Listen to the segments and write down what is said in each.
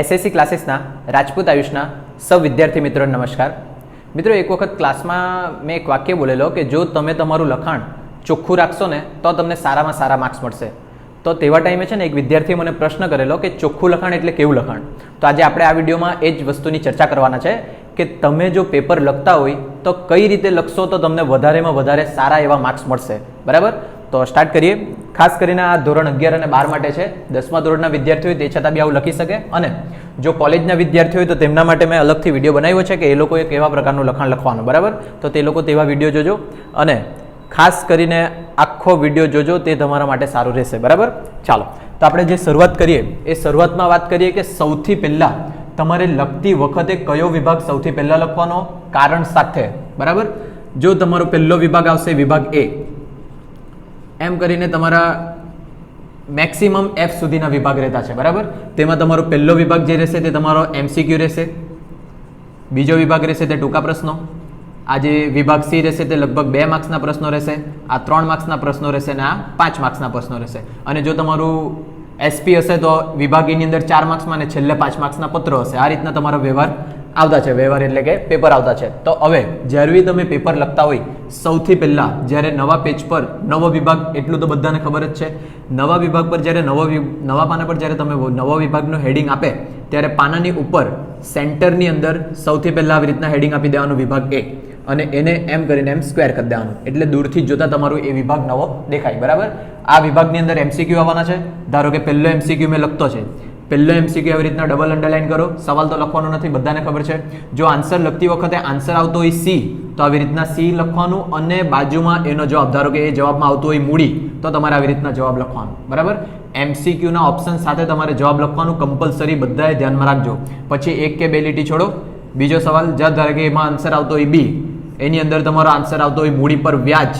SSC ક્લાસીસના Rajput આયુષના સૌ વિદ્યાર્થી મિત્રોને નમસ્કાર. મિત્રો, એક વખત ક્લાસમાં મેં એક વાક્ય બોલેલો કે જો તમે તમારું લખાણ ચોખ્ખું રાખશો ને, તો તમને સારામાં સારા માર્ક્સ મળશે. તો તેવા ટાઈમે છે ને, એક વિદ્યાર્થીએ મને પ્રશ્ન કરેલો કે ચોખ્ખું લખાણ એટલે કેવું લખાણ? તો આજે આપણે આ વિડીયોમાં એ જ વસ્તુની ચર્ચા કરવાના છે કે તમે જો પેપર લખતા હોય, તો કઈ રીતે લખશો તો તમને વધારેમાં વધારે સારા એવા માર્ક્સ મળશે. બરાબર? તો સ્ટાર્ટ કરીએ. ખાસ કરીને આ ધોરણ અગિયાર અને બાર માટે છે. દસમા ધોરણના વિદ્યાર્થીઓ તે છતાં બી આવું લખી શકે. અને જો કોલેજના વિદ્યાર્થીઓ હોય તો તેમના માટે મેં અલગથી વીડિયો બનાવ્યો છે કે એ લોકોએ કેવા પ્રકારનું લખાણ લખવાનું, બરાબર? તો તે લોકો તેવા વીડિયો જોજો. અને ખાસ કરીને આખો વીડિયો જોજો, તે તમારા માટે સારું રહેશે, બરાબર? ચાલો. તો આપણે જે શરૂઆત કરીએ, એ શરૂઆતમાં વાત કરીએ કે સૌથી પહેલાં તમારે લખતી વખતે કયો વિભાગ સૌથી પહેલાં લખવાનો? કારણ સાથે, બરાબર? જો તમારો પહેલો વિભાગ આવશે વિભાગ એ એમ કરીને તમારા મેક્સિમમ એફ સુધીના વિભાગ રહેતા છે, બરાબર? તેમાં તમારો પહેલો વિભાગ જે રહેશે તે તમારો એમસીક્યુ રહેશે. બીજો વિભાગ રહેશે તે ટૂંકા પ્રશ્નો. આ જે વિભાગ સી રહેશે તે લગભગ બે માર્ક્સના પ્રશ્નો રહેશે, આ ત્રણ માર્ક્સના પ્રશ્નો રહેશે અને આ પાંચ માર્ક્સના પ્રશ્નો રહેશે. અને જો તમારું એસપી હશે તો વિભાગ એની અંદર ચાર માર્ક્સમાં અને છેલ્લે પાંચ માર્ક્સના પત્રો હશે. આ રીતના તમારો વ્યવહાર આવતા છે, વ્યવહાર એટલે કે પેપર આવતા છે. તો હવે, જ્યારે બી તમે પેપર લખતા હોય, સૌથી પહેલાં જ્યારે નવા પેજ પર નવો વિભાગ, એટલું તો બધાને ખબર જ છે. નવા વિભાગ પર જ્યારે નવો નવા પાના પર જ્યારે તમે નવો વિભાગનું હેડિંગ આપે, ત્યારે પાનાની ઉપર સેન્ટરની અંદર સૌથી પહેલાં આવી રીતના હેડિંગ આપી દેવાનું વિભાગ એ અને એને એમ કરીને એમ સ્ક્વેર કરી દેવાનું. એટલે દૂરથી જ જોતા તમારું એ વિભાગ નવો દેખાય. બરાબર? આ વિભાગની અંદર એમસીક્યુ આવવાના છે. ધારો કે પહેલો એમસીક્યુ મેં લખતો છે. પહેલો એમસીક્યુ આવી રીતના ડબલ અંડરલાઇન કરો. સવાલ તો લખવાનો નથી, બધાને ખબર છે. જો આન્સર લખતી વખતે આન્સર આવતો હોય સી તો આવી રીતના સી લખવાનું અને બાજુમાં એનો જવાબ, ધારો કે એ જવાબમાં આવતો હોય મૂડી, તો તમારે આવી રીતના જવાબ લખવાનો. બરાબર? એમસીક્યુના ઓપ્શન સાથે તમારે જવાબ લખવાનું કમ્પલસરી બધાએ ધ્યાનમાં રાખજો. પછી એક કે બે લીટી છોડો. બીજો સવાલ જ્યાં ધારો કે એમાં આન્સર આવતો હોય બી એની અંદર તમારો આન્સર આવતો હોય મૂડી પર વ્યાજ.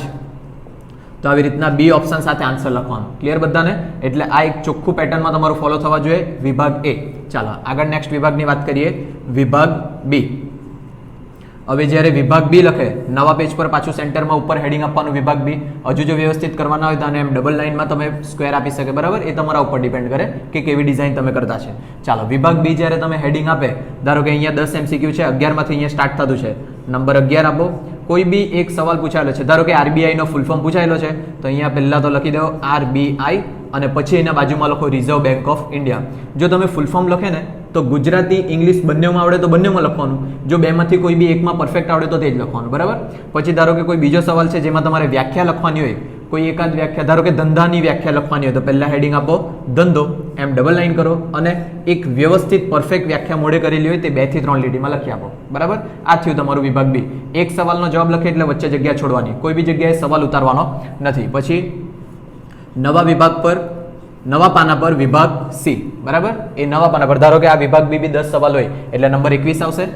તો આવી રીતના બી ઓપ્શન સાથે આન્સર લખવાનો. ક્લિયર બધાને? એટલે આ એક ચોખ્ખું પેટર્નમાં તમારું ફોલો થવા જોઈએ. વિભાગ એ ચાલો, આગળ નેક્સ્ટ વિભાગની વાત કરીએ. વિભાગ બી હવે જ્યારે વિભાગ બી લખે, નવા પેજ પર પાછું સેન્ટરમાં ઉપર હેડિંગ આપવાનું વિભાગ બી હજુ જો વ્યવસ્થિત કરવાના હોય તો એમ ડબલ લાઇનમાં તમે સ્ક્વેર આપી શકે, બરાબર? એ તમારા ઉપર ડિપેન્ડ કરે કે કેવી ડિઝાઇન તમે કરતા છે. ચાલો, વિભાગ બી જ્યારે તમે હેડિંગ આપે, ધારો કે અહીંયા દસ એમસીક્યુ છે, અગિયારમાંથી અહીંયા સ્ટાર્ટ થતું છે. નંબર અગિયાર આપો. કોઈ બી એક સવાલ પૂછાયેલો છે. ધારો કે આરબીઆઈનો ફૂલ ફોર્મ પૂછાયેલો છે, તો અહીંયા પહેલાં તો લખી દો આરબીઆઈ અને પછી એના બાજુમાં લખો રિઝર્વ બેંક ઓફ ઇન્ડિયા જો તમે ફૂલ ફોર્મ લખે ને, તો ગુજરાતી, ઇંગ્લિશ બંનેમાં આવડે તો બંનેમાં લખવાનું. જો બેમાંથી કોઈ બી એકમાં પરફેક્ટ આવડે તો તે જ લખવાનું. બરાબર? પછી ધારો કે કોઈ બીજો સવાલ છે જેમાં તમારે વ્યાખ્યા લખવાની હોય કોઈ એકાદ વ્યાખ્યા, ધારો કે ધંધાની વ્યાખ્યા લખવાની હોય તો પહેલાં હેડિંગ આપો, ધંધો, એમ ડબલ લાઇન કરો અને એક વ્યવસ્થિત પરફેક્ટ વ્યાખ્યા મોડે કરેલી હોય તે બેથી ત્રણ લીટીમાં લખી આપો. બરાબર? આ થયું તમારું વિભાગ બી. એક સવાલનો જવાબ લખે એટલે વચ્ચે જગ્યા છોડવાની. કોઈ બી જગ્યાએ સવાલ ઉતારવાનો નથી. પછી નવા વિભાગ પર, નવા પાના પર વિભાગ સી. બરાબર? એ નવા પાના પર. ધારો કે આ વિભાગ બી બી દસ સવાલ હોય, એટલે નંબર એકવીસ આવશે.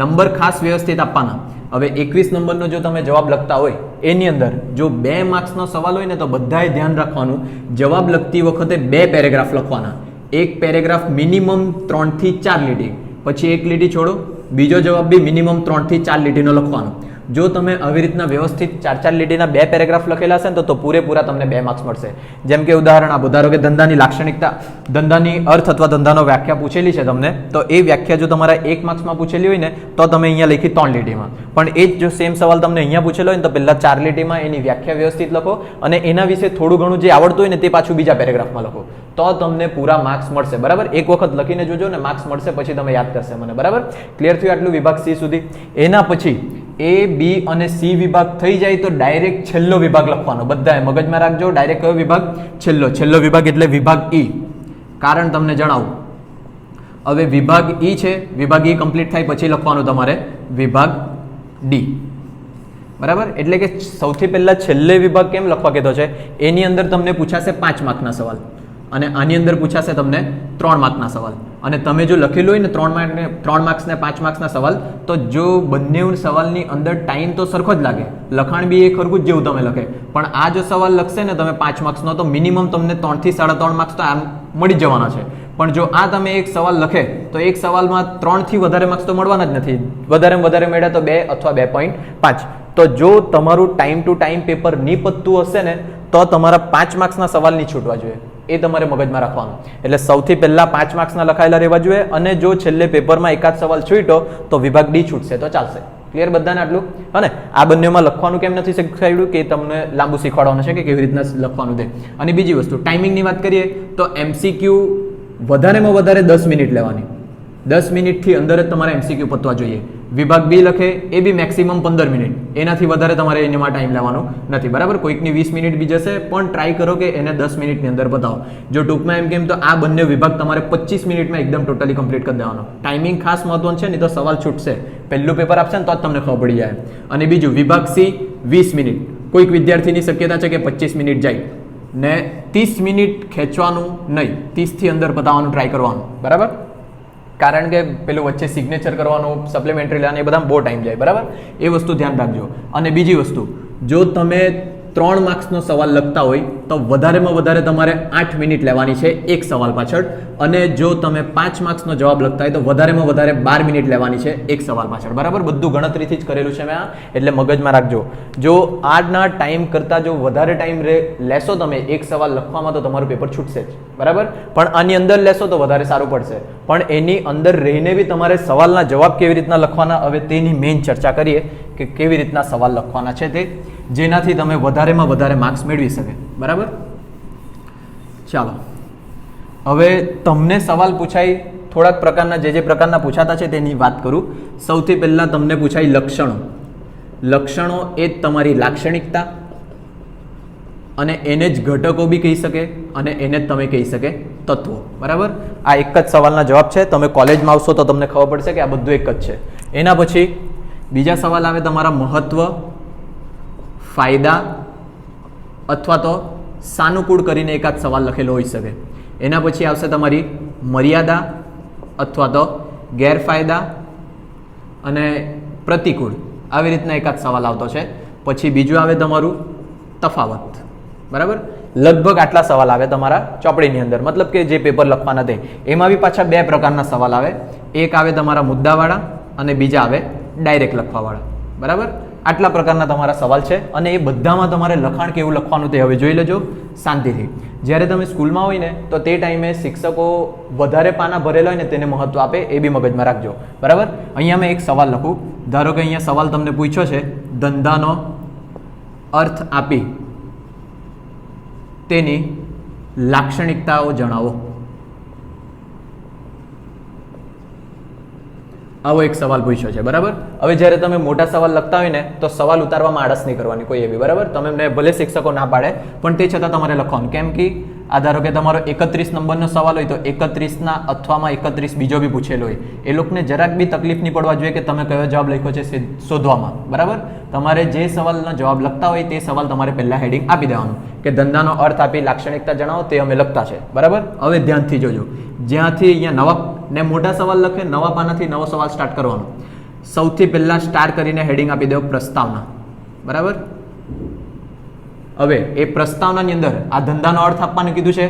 નંબર ખાસ વ્યવસ્થિત આપવાના. હવે એકવીસ નંબરનો જો તમે જવાબ લખતા હોય, એની અંદર જો બે માર્ક્સનો સવાલ હોય ને તો બધાએ ધ્યાન રાખવાનું, જવાબ લખતી વખતે બે પેરેગ્રાફ લખવાના. એક પેરેગ્રાફ મિનિમમ ત્રણથી ચાર લીટી, પછી એક લીટી છોડો, બીજો જવાબ બી મિનિમમ ત્રણથી ચાર લીટીનો લખવાનો. જો તમે આવી રીતના વ્યવસ્થિત ચાર ચાર લીટીના બે પેરેગ્રાફ લખેલા હશે ને તો તો પૂરેપૂરા તમને બે માર્ક્સ મળશે. જેમ કે ઉદાહરણ આપો ધારો કે ધંધાની લાક્ષણિકતા, ધંધાની અર્થ અથવા ધંધાનો વ્યાખ્યા પૂછેલી છે તમને, તો એ વ્યાખ્યા જો તમારા એક માર્ક્સમાં પૂછેલી હોય ને, તો તમે અહીંયા લખી ત્રણ લીટીમાં. પણ એ જ જો સેમ સવાલ તમને અહીંયા પૂછેલો હોય ને, તો પહેલાં ચાર લીટીમાં એની વ્યાખ્યા વ્યવસ્થિત લખો અને એના વિશે થોડું ઘણું જે આવડતું હોય ને, તે પાછું બીજા પેરેગ્રાફમાં લખો. તો તમને પૂરા માર્ક્સ મળશે, બરાબર? એક વખત લખીને જોજો ને, માર્ક્સ મળશે, પછી તમે યાદ કરશે મને, બરાબર? ક્લિયર થયું આટલું વિભાગ સી સુધી? એના પછી એ, બી અને સી વિભાગ થઈ જાય તો ડાયરેક્ટ છેલ્લો વિભાગ લખવાનો. બધાએ મગજમાં રાખજો ડાયરેક્ટ કયો વિભાગ? છેલ્લો. છેલ્લો વિભાગ એટલે વિભાગ ઈ. કારણ તમને જણાવું. હવે વિભાગ ઈ છે, વિભાગ ઈ કમ્પ્લીટ થાય પછી લખવાનું તમારે વિભાગ ડી. બરાબર? એટલે કે સૌથી પહેલા છેલ્લે વિભાગ કેમ લખવા કીધો છે? એની અંદર તમને પૂછાશે પાંચ માર્કના સવાલ. અને આની અંદર પૂછાશે તમને ત્રણ માર્કના સવાલ. અને તમે જો લખેલું હોય ને ત્રણ માર્ક ત્રણ માર્ક્સ ને પાંચ માર્ક્સના સવાલ, તો જો બંને સવાલની અંદર ટાઈમ તો સરખો જ લાગે. લખાણ બી એ ખરખું જ જેવું તમે લખે. પણ આ જો સવાલ લખશે ને તમે પાંચ માર્ક્સનો તો મિનિમમ તમને ત્રણથી સાડા ત્રણ માર્ક્સ તો આમ મળી જવાના છે. પણ જો આ તમે એક સવાલ લખે, તો એક સવાલમાં ત્રણથી વધારે માર્ક્સ તો મળવાના જ નથી. વધારેમાં વધારે મળ્યા તો બે અથવા બે પોઈન્ટ પાંચ. તો જો તમારું ટાઈમ ટુ ટાઈમ પેપર નહીં હશે ને, તો તમારા પાંચ માર્ક્સના સવાલ નહીં છૂટવા જોઈએ. એ તમારે મગજમાં રાખવાનું. એટલે સૌથી પહેલા પાંચ માર્ક્સના લખાયેલા રહેવા જોઈએ અને જો છેલ્લે પેપરમાં એકાદ સવાલ છૂટ્યો તો વિભાગ ડી છૂટશે, તો ચાલશે. ક્લિયર બધાને આટલું? અને આ બંનેમાં લખવાનું કેમ નથી શીખવાડ્યું કે તમને લાંબુ શીખવાડવાનું છે કે કેવી રીતના લખવાનું તે? અને બીજી વસ્તુ ટાઈમિંગની વાત કરીએ તો એમસીક્યુ વધારેમાં વધારે દસ મિનિટ લેવાની. દસ મિનિટથી અંદર જ તમારે એમસીક્યુ પતવા જોઈએ. વિભાગ બી લખે, એ બી મેક્સિમમ પંદર મિનિટ. એનાથી વધારે તમારે એનામાં ટાઈમ લેવાનો નથી. બરાબર? કોઈકની વીસ મિનિટ બી જશે, પણ ટ્રાય કરો કે એને દસ મિનિટની અંદર બતાવો જો ટૂંકમાં એમ કેમ તો આ બંને વિભાગ તમારે પચીસ મિનિટમાં એકદમ ટોટલી કમ્પ્લીટ કરી દેવાનો. ટાઈમિંગ ખાસ મહત્વનું છે, નહીં તો સવાલ છૂટશે. પહેલું પેપર આપશે ને તો જ તમને ખબર પડી જાય. અને બીજું, વિભાગ સી, વીસ મિનિટ. કોઈક વિદ્યાર્થીની શક્યતા છે કે પચીસ મિનિટ જાય. ને ત્રીસ મિનિટ ખેંચવાનું નહીં. ત્રીસથી અંદર બતાવવાનું ટ્રાય કરવાનું. બરાબર? કારણ કે પેલું વચ્ચે સિગ્નેચર કરવાનું સપ્લિમેન્ટરી લેવાનું, એ બધા બહુ ટાઈમ જાય, બરાબર? એ વસ્તુ ધ્યાન રાખજો. અને બીજી વસ્તુ, જો તમે ત્રણ માર્ક્સનો સવાલ લખતા હોય તો વધારેમાં વધારે તમારે આઠ મિનિટ લેવાની છે એક સવાલ પાછળ. અને જો તમે પાંચ માર્ક્સનો જવાબ લખતા હોય તો વધારેમાં વધારે બાર મિનિટ લેવાની છે એક સવાલ પાછળ. બરાબર? બધું ગણતરીથી જ કરેલું છે મેં આ. એટલે મગજમાં રાખજો. જો આજના ટાઈમ કરતાં જો વધારે ટાઈમ લેશો તમે એક સવાલ લખવામાં તો તમારું પેપર છૂટશે જ. બરાબર? પણ આની અંદર લેશો તો વધારે સારું પડશે. પણ એની અંદર રહીને બી તમારે સવાલના જવાબ કેવી રીતના લખવાના? હવે તેની મેઇન ચર્ચા કરીએ કે કેવી રીતના સવાલ લખવાના છે તે. જેનાથી તમે વધારેમાં વધારે માર્ક્સ મેળવી શકે. બરાબર? ચાલો. હવે તમને સવાલ પૂછાય, થોડાક પ્રકારના, જે જે પ્રકારના પૂછાતા છે તેની વાત કરું. સૌથી પહેલાં તમને પૂછાય લક્ષણો. લક્ષણો એ જ તમારી લાક્ષણિકતા અને એને જ ઘટકો બી કહી શકે અને એને જ તમે કહી શકે તત્વો. બરાબર? આ એક જ સવાલના જવાબ છે. તમે કોલેજમાં આવશો તો તમને ખબર પડશે કે આ બધું એક જ છે. એના પછી બીજા સવાલ આવે તમારા મહત્વ ફાયદા અથવા તો સાનુકૂળ કરીને એકાદ સવાલ લખેલો હોઈ શકે. એના પછી આવશે તમારી મર્યાદા અથવા તો ગેરફાયદા અને પ્રતિકૂળ. આવી રીતના એકાદ સવાલ આવતો છે. પછી બીજું આવે તમારું તફાવત. બરાબર? લગભગ આટલા સવાલ આવે તમારા ચોપડીની અંદર. મતલબ કે જે પેપર લખવાના તે. એમાં બી પાછા બે પ્રકારના સવાલ આવે. એક આવે તમારા મુદ્દાવાળા અને બીજા આવે ડાયરેક્ટ લખવાવાળા. બરાબર? આટલા પ્રકારના તમારા સવાલ છે અને એ બધામાં તમારે લખાણ કેવું લખવાનું તે હવે જોઈ લેજો શાંતિથી. જ્યારે તમે સ્કૂલમાં હોય ને, તો તે ટાઈમે શિક્ષકો વધારે પાના ભરેલા હોય ને તેને મહત્વ આપે એ બી મગજમાં રાખજો. બરાબર? અહીંયા મેં એક સવાલ લખું. ધારો કે અહીંયા સવાલ તમને પૂછ્યો છે, ધંધાનો અર્થ આપી તેની લાક્ષણિકતાઓ જણાવો. આવો એક સવાલ પૂછ્યો છે, બરાબર? હવે જ્યારે તમે મોટા સવાલ લખતા હોય ને, તો સવાલ ઉતારવામાં આળસ નહીં કરવાની કોઈ એવી, બરાબર? તમે મને ભલે શિક્ષકો ના પાડે, પણ તે છતાં તમારે લખવાનું. કેમ કે, આ ધારો કે તમારો એકત્રીસ નંબરનો સવાલ હોય, તો એકત્રીસના અથવામાં એકત્રીસ બીજો બી પૂછેલો હોય. એ લોકોને જરાક બી તકલીફ નહીં પડવા જોઈએ કે તમે કયો જવાબ લખ્યો છે શોધવામાં, બરાબર? તમારે જે સવાલનો જવાબ લખતા હોય, તે સવાલ તમારે પહેલાં હેડિંગ આપી દેવાનું. કે ધંધાનો અર્થ આપી લાક્ષણિકતા જણાવો, તે અમે લખતા છે, બરાબર? હવે ધ્યાનથી જોજો. જ્યાંથી અહીંયા નવા ને મોટા સવાલ લખે નવા પાનાથી નવો સવાલ સ્ટાર્ટ કરવાનો. સૌથી પહેલાં સ્ટાર કરીને હેડિંગ આપી દેવો પ્રસ્તાવના. બરાબર? હવે એ પ્રસ્તાવનાની અંદર આ ધંધાનો અર્થ આપવાનું કીધું છે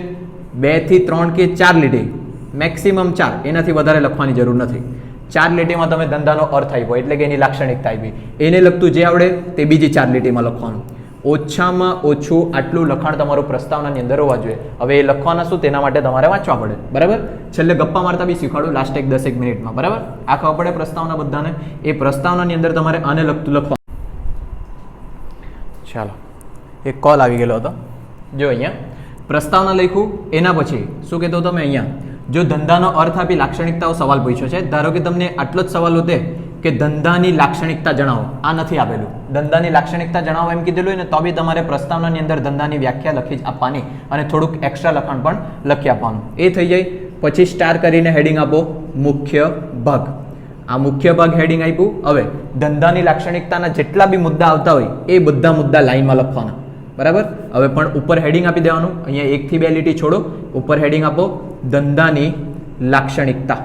બેથી ત્રણ કે ચાર લીટી. મેક્સિમમ ચાર. એનાથી વધારે લખવાની જરૂર નથી. ચાર લીટીમાં તમે ધંધાનો અર્થ આપ્યો, એટલે કે એની લાક્ષણિકતા આપી. એને લગતું જે આવડે તે બીજી ચાર લીટીમાં લખવાનું. ઓછામાં ઓછું આટલું લખાણ તમારું પ્રસ્તાવનાની અંદર હોવા જોઈએ. હવે એ લખવાના શું? તેના માટે તમારે વાંચવા પડે. બરાબર? છેલ્લે ગપ્પા મારતા બી શીખવાડું લાસ્ટ એક દસેક મિનિટમાં. બરાબર? આ ખબર પડે પ્રસ્તાવના બધાને. એ પ્રસ્તાવનાની અંદર તમારે આને લગતું લખવા. ચાલો. એક કોલ આવી ગયેલો હતો. જો અહીંયા. પ્રસ્તાવના લખ્યું, એના પછી. શું કહેતો તમે અહીંયા? જો ધંધાનો અર્થ આપી લાક્ષણિકતાઓ સવાલ પૂછ્યો છે, ધારો કે તમને આટલો જ સવાલ હોતે કે ધંધાની લાક્ષણિકતા જણાવો. આ નથી આપેલું. ધંધાની લાક્ષણિકતા જણાવો એમ કીધેલું હોય ને, તો બી તમારે પ્રસ્તાવનાની અંદર ધંધાની વ્યાખ્યા લખી જ આપવાની અને થોડુંક એક્સ્ટ્રા લખાણ પણ લખી આપવાનું. એ થઈ જાય. પછી સ્ટાર કરીને હેડિંગ આપો. મુખ્ય ભાગ. આ મુખ્ય ભાગ હેડિંગ આપ્યું. હવે, ધંધાની લાક્ષણિકતાના જેટલા બી મુદ્દા આવતા હોય, એ બધા મુદ્દા લાઈનમાં લખવાના. બરાબર? હવે પણ ઉપર હેડિંગ આપી દેવાનું. અહીંયા એકથી બે લીટી છોડો. ઉપર હેડિંગ આપો. ધંધાની લાક્ષણિકતા.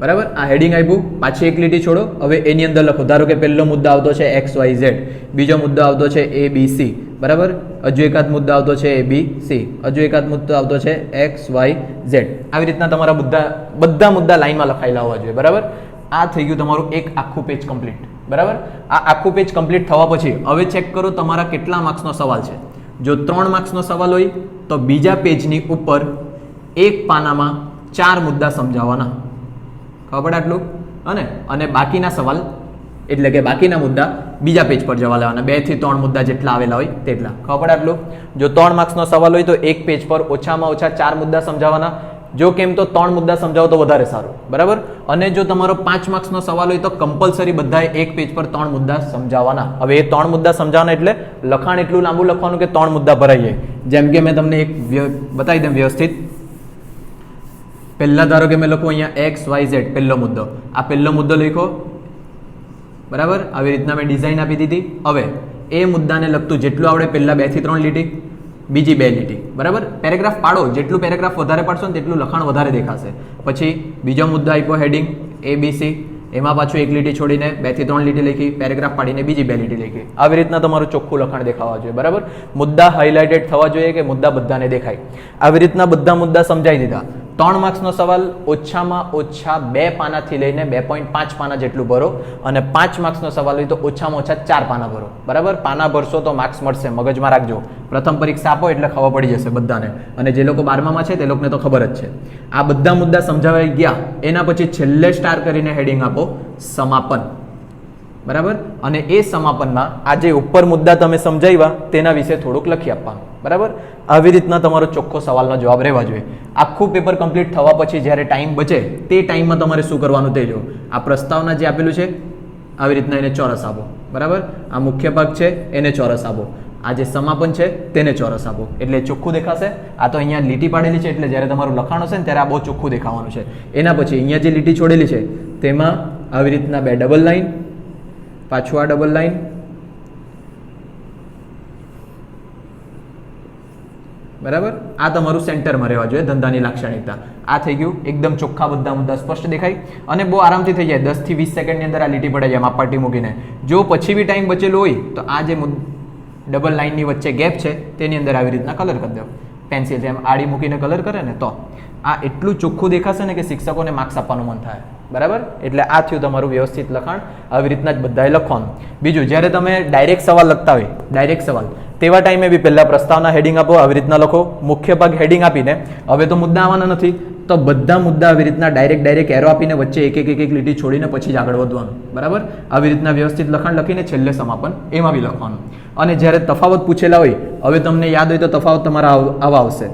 બરાબર? આ હેડિંગ આપ્યું. પાછી એક લીટી છોડો. હવે એની અંદર લખો. ધારો કે પહેલો મુદ્દો આવતો છે એક્સ વાય ઝેડ બીજો મુદ્દો આવતો છે એ બી સી બરાબર? હજુ એકાદ મુદ્દો આવતો છે એ બી સી હજુ એકાદ મુદ્દો આવતો છે એક્સ વાય ઝેડ આવી રીતના તમારા મુદ્દા, બધા મુદ્દા લાઇનમાં લખાયેલા હોવા જોઈએ. બરાબર? આ થઈ ગયું તમારું એક આખું પેજ કમ્પ્લીટ બરાબર? આ આખું પેજ કમ્પ્લીટ થવા પછી હવે ચેક કરો તમારા કેટલા માર્ક્સનો સવાલ છે. જો ત્રણ માર્ક્સનો સવાલ હોય તો બીજા પેજની ઉપર એક પાનામાં ચાર મુદ્દા સમજાવવાના ખબર પડે આટલું? અને અને બાકીના સવાલ? એટલે કે બાકીના મુદ્દા બીજા પેજ પર જવા લેવાના. બેથી ત્રણ મુદ્દા જેટલા આવેલા હોય તેટલા. ખબર પડે આટલું? જો ત્રણ માર્ક્સનો સવાલ હોય તો એક પેજ પર ઓછામાં ઓછા ચાર મુદ્દા સમજાવવાના જો કેમ તો ત્રણ મુદ્દા સમજાવો તો વધારે સારું. બરાબર? અને જો તમારો પાંચ માર્ક્સનો સવાલ હોય તો કમ્પલસરી બધાએ એક પેજ પર ત્રણ મુદ્દા સમજાવવાના હવે એ ત્રણ મુદ્દા સમજાવવાના એટલે લખાણ એટલું લાંબુ લખવાનું કે ત્રણ મુદ્દા ભરાઈએ જેમ કે મેં તમને એક બતાવી દઉં વ્યવસ્થિત. પહેલા ધારો કે મેં લખું અહીંયા એક્સ વાય ઝેડ પહેલો મુદ્દો. આ પહેલો મુદ્દો લખો. બરાબર? આવી રીતના મેં ડિઝાઇન આપી દીધી. હવે, એ મુદ્દાને લગતું જેટલું આવડે પહેલાં બેથી ત્રણ લીટી, બીજી બે લીટી. બરાબર? પેરેગ્રાફ પાડો. જેટલું પેરેગ્રાફ વધારે પાડશો ને તેટલું લખાણ વધારે દેખાશે. પછી બીજો મુદ્દો આપ્યો હેડિંગ એ બી એમાં પાછું એક લીટી છોડીને બેથી ત્રણ લીટી લખી, પેરેગ્રાફ પાડીને બીજી બે લીટી લખી. આવી રીતના તમારું ચોખ્ખું લખાણ દેખાવા જોઈએ. બરાબર? મુદ્દા હાઇલાઇટેડ થવા જોઈએ કે મુદ્દા બધાને દેખાય? આવી રીતના બધા મુદ્દા સમજાવી દીધા. ત્રણ માર્ક્સનો સવાલ, ઓછામાં ઓછા બે પાનાથી લઈને બે પોઈન્ટ પાંચ પાના જેટલું ભરો અને પાંચ માર્ક્સનો સવાલ હોય તો ઓછામાં ઓછા ચાર પાના ભરો. બરાબર? પાના ભરશો તો માર્ક્સ મળશે. મગજમાં રાખજો. પ્રથમ પરીક્ષા આપો એટલે ખબર પડી જશે બધાને. અને જે લોકો બારમામાં છે તે લોકોને તો ખબર જ છે. આ બધા મુદ્દા સમજાવાઈ ગયા. એના પછી છેલ્લે સ્ટાર કરીને હેડિંગ આપો. સમાપન. બરાબર? અને એ સમાપનમાં આ જે ઉપર મુદ્દા તમે સમજાવ્યા, તેના વિશે થોડુંક લખી આપવાનું. બરાબર? આવી રીતના તમારો ચોખ્ખો સવાલનો જવાબ રહેવા જોઈએ. આખું પેપર કમ્પ્લીટ થવા પછી જ્યારે ટાઈમ બચે, તે ટાઈમમાં તમારે શું કરવાનું તે જો આ પ્રસ્તાવના જે આપેલું છે, આવી રીતના એને ચોરસ આપો. બરાબર? આ મુખ્ય ભાગ છે, એને ચોરસ આપો. આ જે સમાપન છે, તેને ચોરસ આપો. એટલે ચોખ્ખું દેખાશે. આ તો અહીંયા લીટી પાડેલી છે, એટલે જ્યારે તમારું લખાણ હશે ને, ત્યારે આ બહુ ચોખ્ખું દેખાવાનું છે. એના પછી અહીંયા જે લીટી છોડેલી છે, તેમાં આવી રીતના બે ડબલ લાઈન પાછું આ ડબલ લાઈન બરાબર? આ તમારું સેન્ટરમાં રહેવા જોઈએ, ધંધાની લાક્ષણિકતા. આ થઈ ગયું એકદમ ચોખ્ખા બધા મુદ્દા સ્પષ્ટ દેખાય. અને બહુ આરામથી થઈ જાય, દસથી વીસ સેકન્ડની અંદર આ લીટી પડે જાય પાર્ટી મૂકીને. જો પછી બી ટાઈમ બચેલો હોય, તો આ જે ડબલ લાઇનની વચ્ચે ગેપ છે, તેની અંદર આવી રીતના કલર કરી દો. પેન્સિલ જેમ આડી મૂકીને કલર કરે ને તો. આ એટલું ચોખ્ખું દેખાશે ને કે શિક્ષકોને માર્ક્સ આપવાનું મન થાય. બરાબર? એટલે આ થયું તમારું વ્યવસ્થિત લખાણ. આવી રીતના જ બધાએ લખવાનું. બીજું, જ્યારે તમે ડાયરેક્ટ સવાલ લખતા હોય ડાયરેક્ટ સવાલ, તેવા ટાઈમે બી પહેલાં પ્રસ્તાવના હેડિંગ આપો, આવી રીતના લખો. મુખ્ય ભાગ હેડિંગ આપીને. હવે તો મુદ્દા આવવાના નથી. તો બધા મુદ્દા આવી રીતના ડાયરેક્ટ ડાયરેક્ટ એરો આપીને વચ્ચે એક એક એક એક લીટી છોડીને પછી જ આગળ વધવાનું. બરાબર? આવી રીતના વ્યવસ્થિત લખાણ લખીને છેલ્લે સમાપન એમાં બી લખવાનું. અને જ્યારે તફાવત પૂછેલા હોય, હવે તમને યાદ હોય તો તફાવત તમારા આવ- આવા આવશે.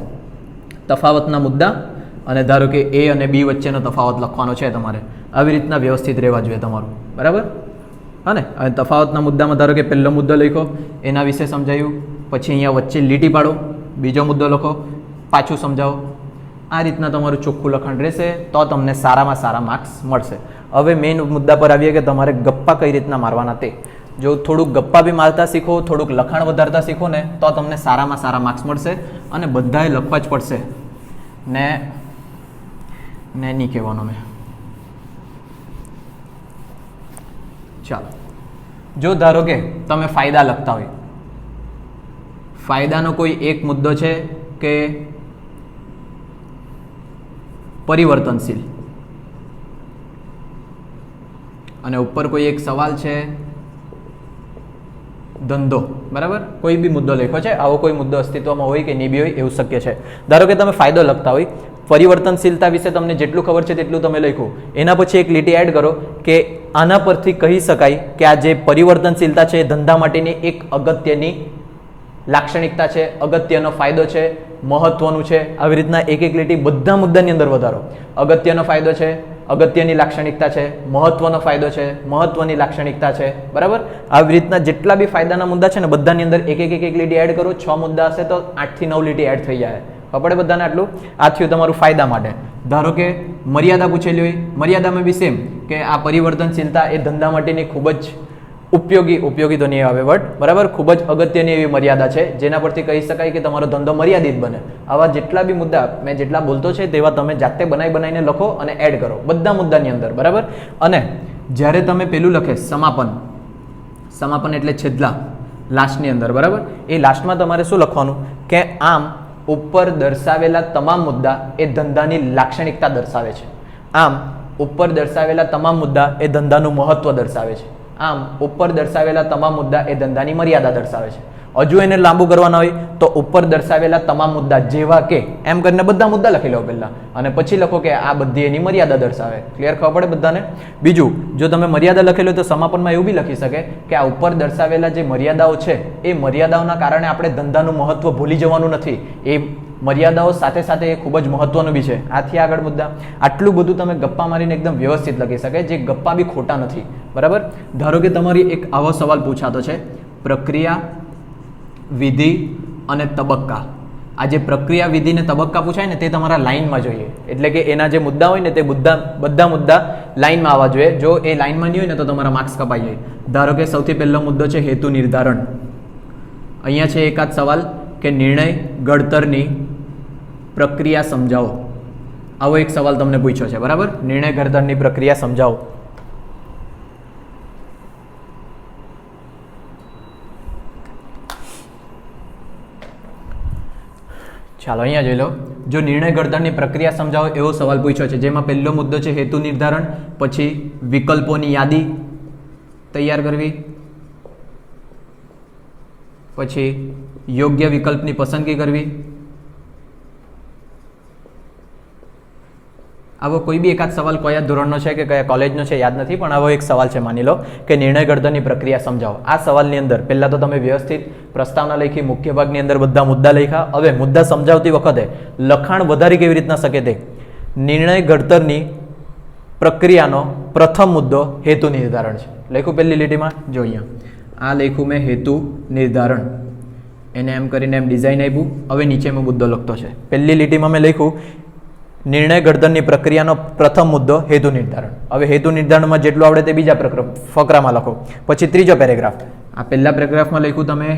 તફાવતના મુદ્દા અને ધારો કે એ અને બી વચ્ચેનો તફાવત લખવાનો છે તમારે, આવી રીતના વ્યવસ્થિત રહેવા જોઈએ તમારું. બરાબર? હા ને? હવે તફાવતના મુદ્દામાં ધારો કે પહેલો મુદ્દો લખો એના વિશે સમજાયું, પછી અહીંયા વચ્ચે લીટી પાડો, બીજો મુદ્દો લખો, પાછું સમજાવો. આ રીતના તમારું ચોખ્ખું લખાણ રહેશે, તો તમને સારામાં સારા માર્ક્સ મળશે. હવે મેઇન મુદ્દા પર આવીએ કે તમારે ગપ્પા કઈ રીતના મારવાના તે. જો થોડુંક ગપ્પા બી મારતા શીખો, થોડુંક લખાણ વધારતા શીખો ને, તો તમને સારામાં સારા માર્ક્સ મળશે અને બધાએ લખવા જ પડશે. ને ને નહીં કહેવાનો મેં ચાલો જો ધારો કે તમે ફાયદા લખતા હોય. ફાયદાનો કોઈ એક મુદ્દો છે કે પરિવર્તનશીલ. અને ઉપર કોઈ એક સવાલ છે ધંધો. બરાબર? કોઈ બી મુદ્દો લખ્યો છે, આવો કોઈ મુદ્દો અસ્તિત્વમાં હોય કે નહીં બી હોય, એવું શક્ય છે. ધારો કે તમે ફાયદો લખતા હોય, પરિવર્તનશીલતા વિશે તમને જેટલું ખબર છે તેટલું તમે લખ્યું એના પછી એક લીટી એડ કરો કે આના પરથી કહી શકાય કે આ જે પરિવર્તનશીલતા છે, ધંધા માટેની એક અગત્યની લાક્ષણિકતા છે, અગત્યનો ફાયદો છે, મહત્વનું છે. આવી રીતના એક એક લીટી બધા મુદ્દાની અંદર વધારો. અગત્યનો ફાયદો છે અગત્યની લાક્ષણિકતા છે, મહત્વનો ફાયદો છે, મહત્વની લાક્ષણિકતા છે, બરાબર? આવી રીતના જેટલા બી ફાયદાના મુદ્દા છે ને, બધાની અંદર એક એક એક એક લીટી એડ કરો, છ મુદ્દા હશે તો આઠથી નવ લીટી એડ થઈ જાય. ખબર બધાને આટલું? આ થયું તમારું ફાયદા માટે. ધારો કે મર્યાદા પૂછેલી હોય, મર્યાદામાં બી સેમ કે આ પરિવર્તનશીલતા એ ધંધા માટેની ખૂબ જ ઉપયોગી ઉપયોગી તો નહીં આવે વર્ડ બરાબર ખૂબ જ અગત્યની એવી મર્યાદા છે. જેના પરથી કહી શકાય કે તમારો ધંધો મર્યાદિત બને. આવા જેટલા બી મુદ્દા મેં જેટલા બોલતો છે તેવા તમે જાતે બનાવી બનાવીને લખો અને એડ કરો. બધા મુદ્દાની અંદર, બરાબર? અને જ્યારે તમે પેલું લખે, સમાપન. સમાપન એટલે છેલ્લા લાસ્ટની અંદર, બરાબર? એ લાસ્ટમાં તમારે શું લખવાનું? કે આમ ઉપર દર્શાવેલા તમામ મુદ્દા એ ધંધાની લાક્ષણિકતા દર્શાવે છે. આમ ઉપર દર્શાવેલા તમામ મુદ્દા એ ધંધાનું મહત્વ દર્શાવે છે. આમ, ઉપર દર્શાવેલા તમામ મુદ્દા એ ધંધાની મર્યાદા દર્શાવે છે. હજુ એને લાંબુ કરવાના હોય, તો ઉપર દર્શાવેલા તમામ મુદ્દા, જેવા કે, એમ કરીને બધા મુદ્દા લખી લો પહેલા. અને પછી લખો કે આ બધી એની મર્યાદા દર્શાવે. ક્લિયર ખબર પડે બધાને? બીજું, જો તમે મર્યાદા લખેલી તો સમાપનમાં એવું બી લખી શકે કે આ ઉપર દર્શાવેલા જે મર્યાદાઓ છે, એ મર્યાદાઓના કારણે આપણે ધંધાનું મહત્વ ભૂલી જવાનું નથી. એ મર્યાદાઓ સાથે સાથે એ ખૂબ જ મહત્વનું બી છે. આથી આગળ મુદ્દા. આટલું બધું તમે ગપ્પા મારીને એકદમ વ્યવસ્થિત લખી શકે, જે ગપ્પા બી ખોટા નથી. બરાબર? ધારો કે તમારી એક આવો સવાલ પૂછાતો છે. પ્રક્રિયા, વિધિ અને તબક્કા. આ જે પ્રક્રિયા, વિધિ ને તબક્કા પૂછાય ને તે તમારા લાઇનમાં જોઈએ. એટલે કે એના જે મુદ્દા હોય ને તે મુદ્દા, બધા મુદ્દા લાઇનમાં આવવા જોઈએ. જો એ લાઇનમાં નહીં હોય ને તો તમારા માર્ક્સ કપાઈ જાય. ધારો કે સૌથી પહેલો મુદ્દો છે હેતુ નિર્ધારણ. અહીંયા છે એકાદ સવાલ કે નિર્ણય ઘડતરની પ્રક્રિયા સમજાવો. આવો એક સવાલ તમને પૂછ્યો છે. બરાબર? નિર્ણય ઘડતરની પ્રક્રિયા સમજાવો. ચાલો અહીંયા જોઈ લો. જો નિર્ણય ઘડતરની પ્રક્રિયા સમજાવો, એવો સવાલ પૂછ્યો છે. જેમાં પહેલો મુદ્દો છે હેતુ નિર્ધારણ, પછી વિકલ્પોની યાદી તૈયાર કરવી, પછી યોગ્ય વિકલ્પની પસંદગી કરવી આવો કોઈ બી એકાદ સવાલ કયા ધોરણનો છે કે કયા કોલેજનો છે, યાદ નથી, પણ આવો એક સવાલ છે, માની લો, કે નિર્ણય ઘડતરની પ્રક્રિયા સમજાવો. આ સવાલની અંદર, પહેલાં તો તમે વ્યવસ્થિત પ્રસ્તાવના લખી, મુખ્ય ભાગની અંદર બધા મુદ્દા લખ્યા. હવે મુદ્દા સમજાવતી વખતે લખાણ વધારી કેવી રીતના શકે તે? નિર્ણય ઘડતરની પ્રક્રિયાનો પ્રથમ મુદ્દો હેતુ નિર્ધારણ છે. લખ્યું પહેલી લીટીમાં, જો અહીંયા. આ લખ્યું મેં હેતુ નિર્ધારણ. એને એમ કરીને એમ ડિઝાઇન આપ્યું. હવે નીચે મેં મુદ્દો લખતો છે. પહેલી લીટીમાં મેં લખ્યું નિર્ણય ઘડતરની પ્રક્રિયાનો પ્રથમ મુદ્દો હેતુ નિર્ધારણ. હવે હેતુ નિર્ધારણમાં જેટલું આવડે તે બીજા પ્રક્ર ફકરામાં લખો. પછી ત્રીજો પેરેગ્રાફ. આ પહેલા પેરેગ્રાફમાં લખ્યું તમે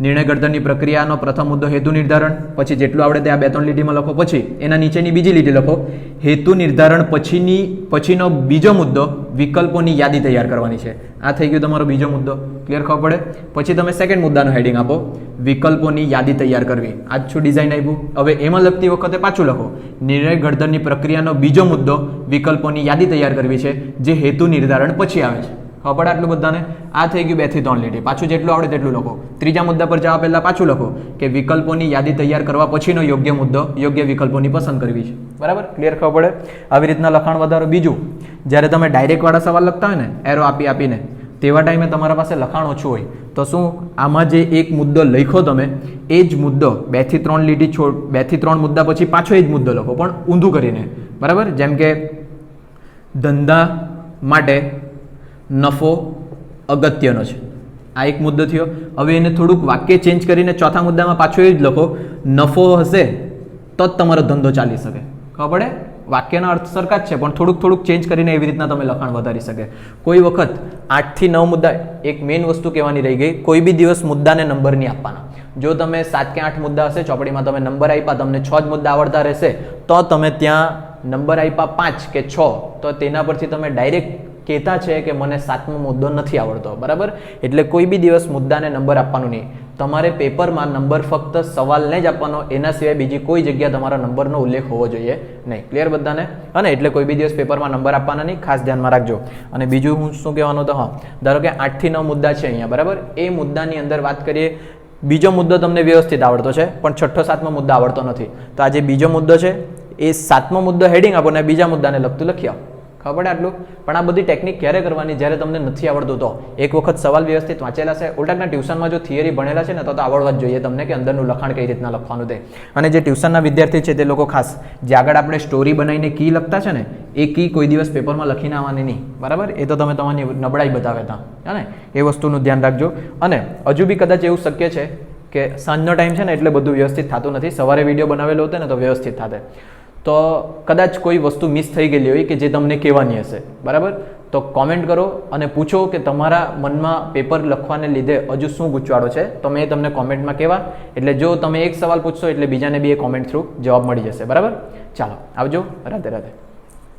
નિર્ણય ઘડતરની પ્રક્રિયાનો પ્રથમ મુદ્દો હેતુ નિર્ધારણ, પછી જેટલું આવડે તે આ બે ત્રણ લીટીમાં લખો, પછી એના નીચેની બીજી લીટી લખો. હેતુ નિર્ધારણ પછીની, પછીનો બીજો મુદ્દો વિકલ્પોની યાદી તૈયાર કરવાની છે. આ થઈ ગયો તમારો બીજો મુદ્દો. ક્લિયર ખબર પડે? પછી તમે સેકન્ડ મુદ્દાનો હેડિંગ આપો. વિકલ્પોની યાદી તૈયાર કરવી. આ છું ડિઝાઇન આપ્યું. હવે એમાં લખતી વખતે પાછું લખો. નિર્ણય ઘડતરની પ્રક્રિયાનો બીજો મુદ્દો વિકલ્પોની યાદી તૈયાર કરવી છે, જે હેતુ નિર્ધારણ પછી આવે છે. ખબર આટલું બધાને? આ થઈ ગયું બેથી ત્રણ લીટી. પાછું જેટલું આવડે તેટલું લખો. ત્રીજા મુદ્દા પર જવા પહેલા પાછું લખો કે વિકલ્પોની યાદી તૈયાર કરવા પછીનો યોગ્ય મુદ્દો યોગ્ય વિકલ્પોની પસંદ કરવી છે. બરાબર? ક્લિયર ખબર પડે આવી રીતના લખાણ વધારો. બીજું, જ્યારે તમે ડાયરેક્ટ વાળા સવાલ લખતા હોય ને એરો આપી આપીને, તેવા ટાઈમે તમારા પાસે લખાણ ઓછું હોય. તો શું, આમાં જે એક મુદ્દો લખો તમે, એ જ મુદ્દો બેથી ત્રણ લીટી છોડ બેથી ત્રણ મુદ્દા પછી પાછો એ જ મુદ્દો લખો, પણ ઊંધું કરીને. બરાબર? જેમ કે ધંધા માટે નફો અગત્યનો છે. આ એક મુદ્દો થયો. હવે એને થોડુંક વાક્ય ચેન્જ કરીને ચોથા મુદ્દામાં પાછો એ જ લખો. નફો હશે તો જ તમારો ધંધો ચાલી શકે. ખબર પડે? વાક્યના અર્થ સરખા જ છે, પણ થોડુંક થોડુંક ચેન્જ કરીને એવી રીતના તમે લખાણ વધારી શકે. કોઈ વખત આઠથી નવ મુદ્દા એક મેઇન વસ્તુ કહેવાની રહી ગઈ, કોઈ બી દિવસ મુદ્દાને નંબર નહીં આપવાના. જો તમે સાત કે આઠ મુદ્દા હશે, ચોપડીમાં તમે નંબર આપ્યા, તમને છ જ મુદ્દા આવડતા રહેશે, તો તમે ત્યાં નંબર આપ્યા પાંચ કે છ, તો તેના પરથી તમે ડાયરેક્ટ કહેતા છે કે મને સાતમો મુદ્દો નથી આવડતો, બરાબર? એટલે કોઈ બી દિવસ મુદ્દાને નંબર આપવાનો નહીં. તમારે પેપરમાં નંબર ફક્ત સવાલને જ આપવાનો, એના સિવાય બીજી કોઈ જગ્યા તમારા નંબરનો ઉલ્લેખ હોવો જોઈએ નહીં. ક્લિયર બધાને? અને એટલે કોઈ બી દિવસ પેપરમાં નંબર આપવાના નહીં, ખાસ ધ્યાનમાં રાખજો. અને બીજું હું શું કહેવાનું તો હા, ધારો કે આઠથી નવ મુદ્દા છે અહીંયા, બરાબર? એ મુદ્દાની અંદર વાત કરીએ, બીજો મુદ્દો તમને વ્યવસ્થિત આવડતો છે, પણ છઠ્ઠો, સાતમો મુદ્દો આવડતો નથી. તો આ જે બીજો મુદ્દો છે, એ સાતમો મુદ્દો હેડિંગ આપો ને બીજા મુદ્દાને લગતું લખી આવો. ખબર પડે આટલું? પણ આ બધી ટેકનિક ક્યારે કરવાની? જ્યારે તમને નથી આવડતું તો. એક વખત સવાલ વ્યવસ્થિત વાંચેલા છે. ઉલટાના ટ્યુશનમાં જો થિયરી ભણેલા છે ને, તો આવડવા જ જોઈએ તમને કે અંદરનું લખાણ કઈ રીતના લખવાનું તે. અને જે ટ્યુશનના વિદ્યાર્થી છે તે લોકો ખાસ, જે આગળ આપણે સ્ટોરી બનાવીને કી લખતા છે ને, એ કી કોઈ દિવસ પેપરમાં લખીને આવવાની નહીં. બરાબર? એ તો તમે તમારી નબળાઈ બતાવે હતા ને? એ વસ્તુનું ધ્યાન રાખજો. અને હજુ બી કદાચ એવું શક્ય છે કે સાંજનો ટાઈમ છે ને, એટલે બધું વ્યવસ્થિત થતું નથી. સવારે વીડિયો બનાવેલો હતો ને, તો વ્યવસ્થિત થાતે. તો કદાચ કોઈ વસ્તુ મિસ થઈ ગયેલી હોય કે જે તમને કહેવાની હશે. બરાબર? તો કોમેન્ટ કરો અને પૂછો કે તમારા મનમાં પેપર લખવાને લીધે હજુ શું ગૂંચવાડો છે? તો મેં તમને કોમેન્ટમાં કહેવા. એટલે જો તમે એક સવાલ પૂછશો એટલે બીજાને બી એ કોમેન્ટ થ્રુ જવાબ મળી જશે. બરાબર? ચાલો, આવજો. રાધે રાધે.